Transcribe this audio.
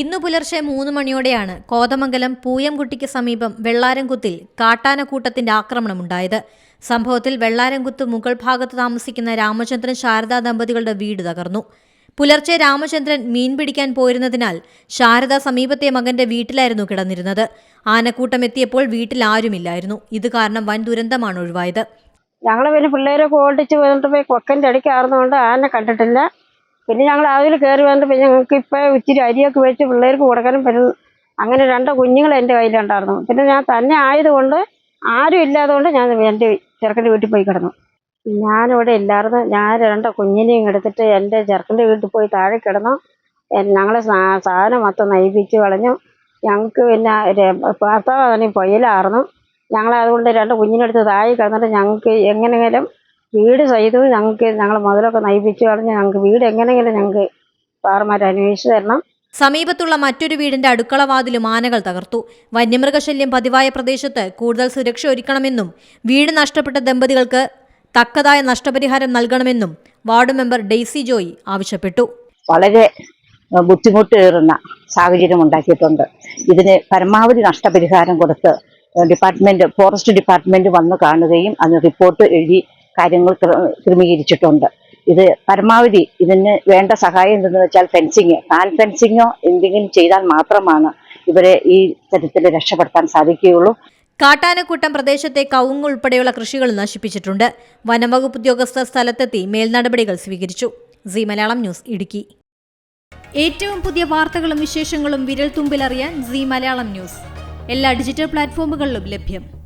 ഇന്നു പുലർച്ചെ മൂന്ന് മണിയോടെയാണ് കോതമംഗലം പൂയംകുട്ടിക്ക് സമീപം വെള്ളാരംകുത്തിൽ കാട്ടാനക്കൂട്ടത്തിന്റെ ആക്രമണമുണ്ടായത്. സംഭവത്തിൽ വെള്ളാരംകുത്ത് മുകൾ ഭാഗത്ത് താമസിക്കുന്ന രാമചന്ദ്രൻ ശാരദാ ദമ്പതികളുടെ വീട് തകർന്നു. പുലർച്ചെ രാമചന്ദ്രൻ മീൻ പിടിക്കാൻ പോയിരുന്നതിനാൽ ശാരദ സമീപത്തെ മകന്റെ വീട്ടിലായിരുന്നു കിടന്നിരുന്നത്. ആനക്കൂട്ടം എത്തിയപ്പോൾ വീട്ടിൽ ആരുമില്ലായിരുന്നു. ഇത് കാരണം വൻ ദുരന്തമാണ് ഒഴിവായത്. ഞങ്ങൾ പിന്നെ പിള്ളേരെ ഓടിച്ച് വന്നിട്ട് പോയി കൊക്കന്റെ അടിക്കാർന്നുകൊണ്ട് ആന കണ്ടിട്ടില്ല. പിന്നെ ഞങ്ങൾ അതിൽ കയറി വന്നിട്ട് പിന്നെ ഞങ്ങൾക്ക് ഇപ്പോൾ ഇച്ചിരി അരിയൊക്കെ വെച്ച് പിള്ളേർക്ക് കൊടുക്കാനും പറ്റും അങ്ങനെ രണ്ട് കുഞ്ഞുങ്ങൾ എന്റെ കയ്യിലുണ്ടായിരുന്നു. പിന്നെ ഞാൻ തന്നെ ആയതുകൊണ്ട് ആരും ഇല്ലാത്തതുകൊണ്ട് ഞാൻ എന്റെ ചെറുക്കന്റെ വീട്ടിൽ പോയി കിടന്നു. ഞാനിവിടെ ഇല്ലായിരുന്നു. ഞാൻ രണ്ട് കുഞ്ഞിനെയും എടുത്തിട്ട് എന്റെ ചെറുക്കന്റെ വീട്ടിൽ പോയി താഴെ കിടന്നു. ഞങ്ങളെ സാധനം മൊത്തം നയിപ്പിച്ച് കളഞ്ഞു. ഞങ്ങൾക്ക് പിന്നെ ഭർത്താവ് അതിന് പുയലായിരുന്നു ഞങ്ങൾ അതുകൊണ്ട് രണ്ട് കുഞ്ഞിനെടുത്ത് താഴെ കിടന്നിട്ട് ഞങ്ങൾക്ക് എങ്ങനെയെങ്കിലും വീട് സഹിതവും ഞങ്ങൾക്ക് ഞങ്ങൾ മുതലൊക്കെ നയിപ്പിച്ചു കളഞ്ഞ് ഞങ്ങൾക്ക് വീട് എങ്ങനെയെങ്കിലും ഞങ്ങൾക്ക് സാറുമാർ അന്വേഷിച്ചു തരണം. സമീപത്തുള്ള മറ്റൊരു വീടിന്റെ അടുക്കളവാതിലും ആനകൾ തകർത്തു. വന്യമൃഗശല്യം പതിവായ പ്രദേശത്ത് കൂടുതൽ സുരക്ഷ ഒരുക്കണമെന്നും വീട് നഷ്ടപ്പെട്ട ദമ്പതികൾക്ക് തക്കതായ നഷ്ടപരിഹാരം നൽകണമെന്നും വാർഡ് മെമ്പർ ഡെയ്സി ജോയി ആവശ്യപ്പെട്ടു. വളരെ ബുദ്ധിമുട്ടേറുന്ന സാഹചര്യം ഉണ്ടാക്കിയിട്ടുണ്ട്. ഇതിന് പരമാവധി നഷ്ടപരിഹാരം കൊടുത്ത് ഡിപ്പാർട്ട്മെന്റ് ഫോറസ്റ്റ് ഡിപ്പാർട്ട്മെന്റ് വന്ന് കാണുകയും അതിന് റിപ്പോർട്ട് എഴുതി കാര്യങ്ങൾ ക്ര- ക്രമീകരിച്ചിട്ടുണ്ട്. ഇത് പരമാവധി ഇതിന് വേണ്ട സഹായം എന്തെന്ന് വെച്ചാൽ ഫെൻസിങ് ഫാൻ ഫെൻസിങ്ങോ എന്തെങ്കിലും ചെയ്താൽ മാത്രമാണ് ഇവരെ ഈ തരത്തിൽ രക്ഷപ്പെടുത്താൻ സാധിക്കുകയുള്ളൂ. കാട്ടാനക്കൂട്ടം പ്രദേശത്തെ കവുങ്ങ് ഉൾപ്പെടെയുള്ള കൃഷികൾ നശിപ്പിച്ചിട്ടുണ്ട്. വനംവകുപ്പ് ഉദ്യോഗസ്ഥർ സ്ഥലത്തെത്തി മേൽനടപടികൾ സ്വീകരിച്ചു. C Malayalam news Idukki. ഏറ്റവും പുതിയ വാർത്തകളും വിശേഷങ്ങളും വിരൽ തുമ്പിലറിയാൻ സി മലയാളം ന്യൂസ്. എല്ലാ ഡിജിറ്റൽ പ്ലാറ്റ്ഫോമുകളിലും ലഭ്യം.